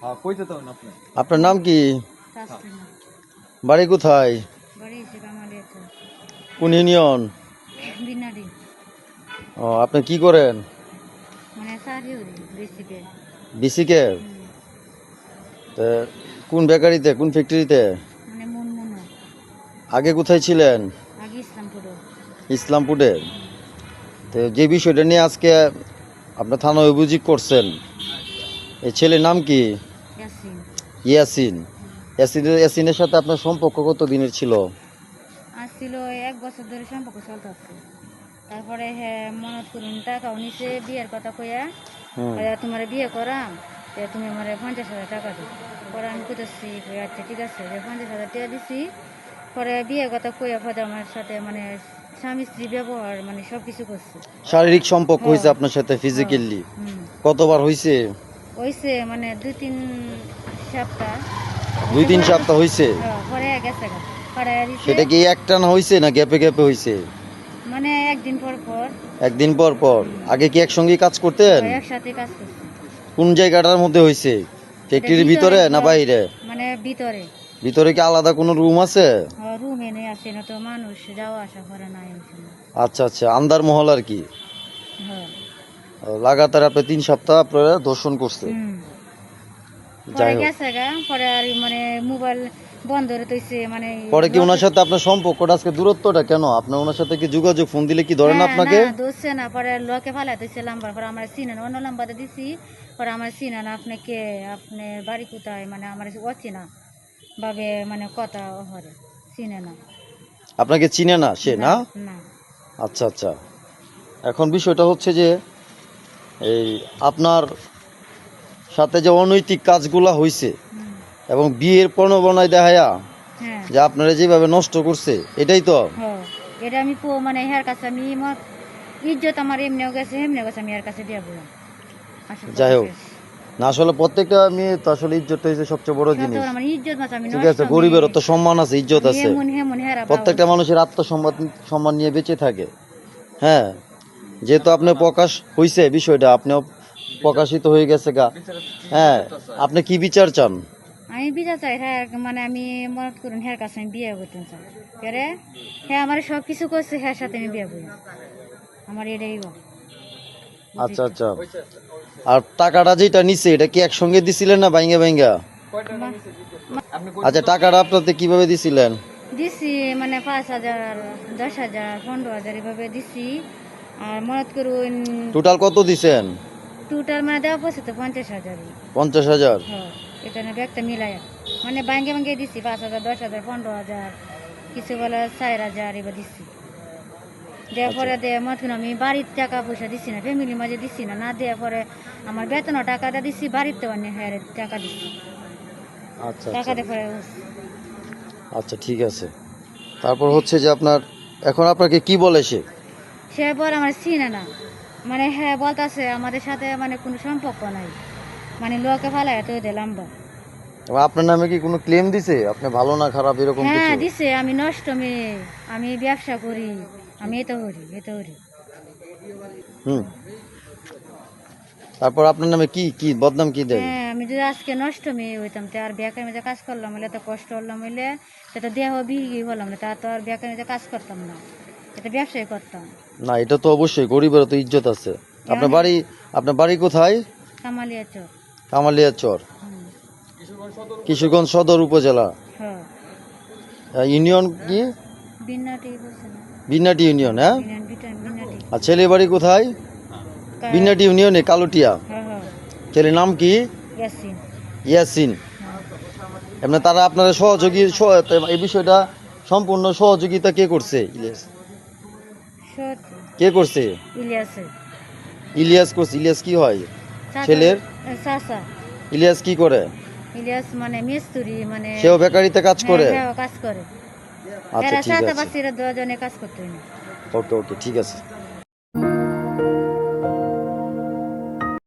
হ্যাঁ কইতে তো আপনি। আপনার নাম কি? বাড়ি কোথায়? কোন ইউনিয়ন? ও আপনি কি করেন? মানে বেসিকে। বিসিকে? তো কোন বেকারিতে কোন ফ্যাক্টরিতে? মানে মন মন আগে কোথায় ছিলেন? আগে ইসলামপুর। ইসলামপুরে? তো যে বিষয়টা নিয়ে আজকে আপনার থানায় অভিযোগ করছেন এই ছেলের নাম কি? ইয়াসিন। ইয়াসিন। ইয়াসিনের ইয়াসিনের সাথে আপনার সম্পর্ক কত দিনের ছিল? আজ ছিল এক বছর ধরে সম্পর্ক চলতেছে। তারপরে হ্যাঁ মনত করুন টাকাও নিচে বিয়ের কথা কইয়া। তোমার বিয়ে করাম তুমি আমার পঞ্চাশ হাজার টাকা দিও। পরে আমি কোথাচ্ছি আচ্ছা ঠিক আছে যে পঞ্চাশ হাজার টাকা দিছি। পরে বিয়ের কথা কইয়া পরে আমার সাথে মানে স্বামী স্ত্রী ব্যবহার মানে সব কিছু করছে। শারীরিক সম্পর্ক হ্যাঁ। হয়েছে আপনার সাথে ফিজিক্যালি কতবার হয়েছে হইছে মানে দুই তিন সপ্তাহ। দুই তিন সপ্তাহ হ্যাঁ, পরে গেছে সেটা কি একটানা হয়েছে না গ্যাপে গ্যাপে হয়েছে মানে একদিন পর পর। একদিন পর পর। আগে কি একসঙ্গে কাজ করতেন? একসাথে কাজ করছে। কোন জায়গাটার মধ্যে হয়েছে ফ্যাক্টরির ভিতরে না বাইরে? মানে ভিতরে। ভিতরে কি আলাদা কোনো রুম আছে? রুম আসে না তো মানুষ যাওয়া আসা করে না আচ্ছা আচ্ছা। আন্দার মহল আর কি? হ্যাঁ লাগাতার আপনি তিন সপ্তাহ আপনারা দর্শন করছে। পরে গেছে গা পরে আর মানে মোবাইল বন্ধ করে মানে পরে কি ওনার সাথে আপনার সম্পর্কটা আজকে দূরত্বটা কেন? আপনার ওনার সাথে কি যোগাযোগ ফোন দিলে কি ধরে আপনাকে? না, না পরে লোকে ফালাই দিচ্ছে নাম্বার পরে আমার চিনেন অন্য নাম্বারে দিছি পরে আমার চিনেন আপনি কে আপনি বাড়ি কোথায় মানে আমার অচিনা ভাবে মানে কথা হরে চিনে না আপনাকে চিনে না সে না। আচ্ছা আচ্ছা। এখন বিষয়টা হচ্ছে যে এই আপনার সাথে যে অনৈতিক কাজগুলা হয়েছে এবং বিয়ের প্রণবনায় দেখায়া হ্যাঁ। যে আপনারা যেভাবে নষ্ট করছে এটাই তো? এটা আমি মানে হের কাছে আমি ইজ্জত আমার এমনিও গেছে এমনিও গেছে আমি এর কাছে দিয়ে বললাম। যাই হোক, না আসলে প্রত্যেকটা মেয়ে তো আসলে ইজ্জত হয়েছে সবচেয়ে বড় জিনিস। ঠিক আছে গরিবেরও তো সম্মান আছে ইজ্জত আছে। প্রত্যেকটা মানুষের আত্মসম্মান সম্মান নিয়ে বেঁচে থাকে। হ্যাঁ। যেহেতু আপনি প্রকাশ হয়েছে বিষয়টা আপনিও প্রকাশিত হয়ে গেছে গা। হ্যাঁ আপনি কি বিচার চান? আমি বিজা চাই হ্যাঁ মানে আমি মনে করুন হ্যাঁ কাছে আমি বিয়ে করতে চাই। কেরে হ্যাঁ আমার সব কিছু করছে হ্যাঁ সাথে আমি বিয়ে করি। আমার এটাই। আচ্ছা আচ্ছা। আর টাকাটা যেটা নিছে এটা কি একসঙ্গে দিছিলেন না বাইঙ্গা বাইঙ্গা আচ্ছা টাকাটা আপনাতে কীভাবে দিছিলেন? দিছি মানে পাঁচ হাজার দশ হাজার পনেরো হাজার এভাবে দিছি। আর মনে করুন টোটাল কত দিছেন? টোটাল মানে দেওয়া পড়ছে তো পঞ্চাশ হাজারই। পঞ্চাশ হাজার? হ্যাঁ এটা না ব্যাগটা মিলাই মানে ব্যাঙ্গে ব্যাঙ্গে দিছি পাঁচ হাজার দশ হাজার পনেরো হাজার কিছু বলে চার হাজার এবার দিছি। দেওয়ার পরে দেওয়া মতন আমি বাড়ির টাকা পয়সা দিছি না ফ্যামিলির মাঝে দিছি না না দেওয়ার পরে আমার বেতনও টাকাটা দিছি বাড়িতে অনেক হ্যাঁ টাকা দিছি। আচ্ছা টাকা আচ্ছা। দিয়ে পরে আচ্ছা ঠিক আছে। তারপর হচ্ছে যে আপনার এখন আপনাকে কি বলে সে? সে পরে আমার চিনে না। মানে হ্যাঁ বলতাছে আমাদের সাথে মানে কোনো সম্পর্ক নাই। মানে লোকে ফালাই তো দিলাম বা এবং আপনার নামে কি কোনো ক্লেম দিছে? আপনি ভালো না খারাপ এরকম হ্যাঁ দিছে আমি নষ্ট মেয়ে। আমি ব্যবসা করি আমি এতো করি এতো করি। হুম। তারপর আপনার নামে কি কি বদনাম কি দেয়? হ্যাঁ আমি যদি আজকে নষ্ট মেয়ে হইতাম তো আর বেকার মধ্যে কাজ করলাম হলে এত কষ্ট হলাম হইলে সেটা দেহ বিহি হলাম না তা তো আর বেকার মধ্যে কাজ করতাম না। এটা ব্যবসায় করতাম। না এটা তো অবশ্যই গরিবের তো ইজ্জত আছে। আপনার বাড়ি আপনার বাড়ি কোথায়? কামালিয়া চোখ কামালিয়া চর। কিশোরগঞ্জ সদর উপজেলা। হ্যাঁ। ইউনিয়ন কি? বিনাটি ইউনিয়ন হ্যাঁ? আর ছেলে বাড়ি কোথায়? বিনাটি ইউনিয়নে কালোটিয়া। হ্যাঁ হ্যাঁ। ছেলের নাম কি? ইয়াসিন। ইয়াসিন। এমনি তারা আপনার সহযোগী সহ- এই বিষয়টা সম্পূর্ণ সহযোগিতা কে করছে? ইলিয়াস কে করছে? ইলিয়াসে ইলিয়াস করছে। ইলিয়াস কি হয়? ছেলের? চাচা। ইলিয়াস কি করে? ইলিয়াস মানে মিস্ত্রি মানে সেও বেকারিতে কাজ করে? হ্যাঁ, হ্যাঁ, কাজ করে। আচ্ছা ঠিক আছে। পাশিরা দুজনে কাজ করতে না ওকে ওকে ঠিক আছে।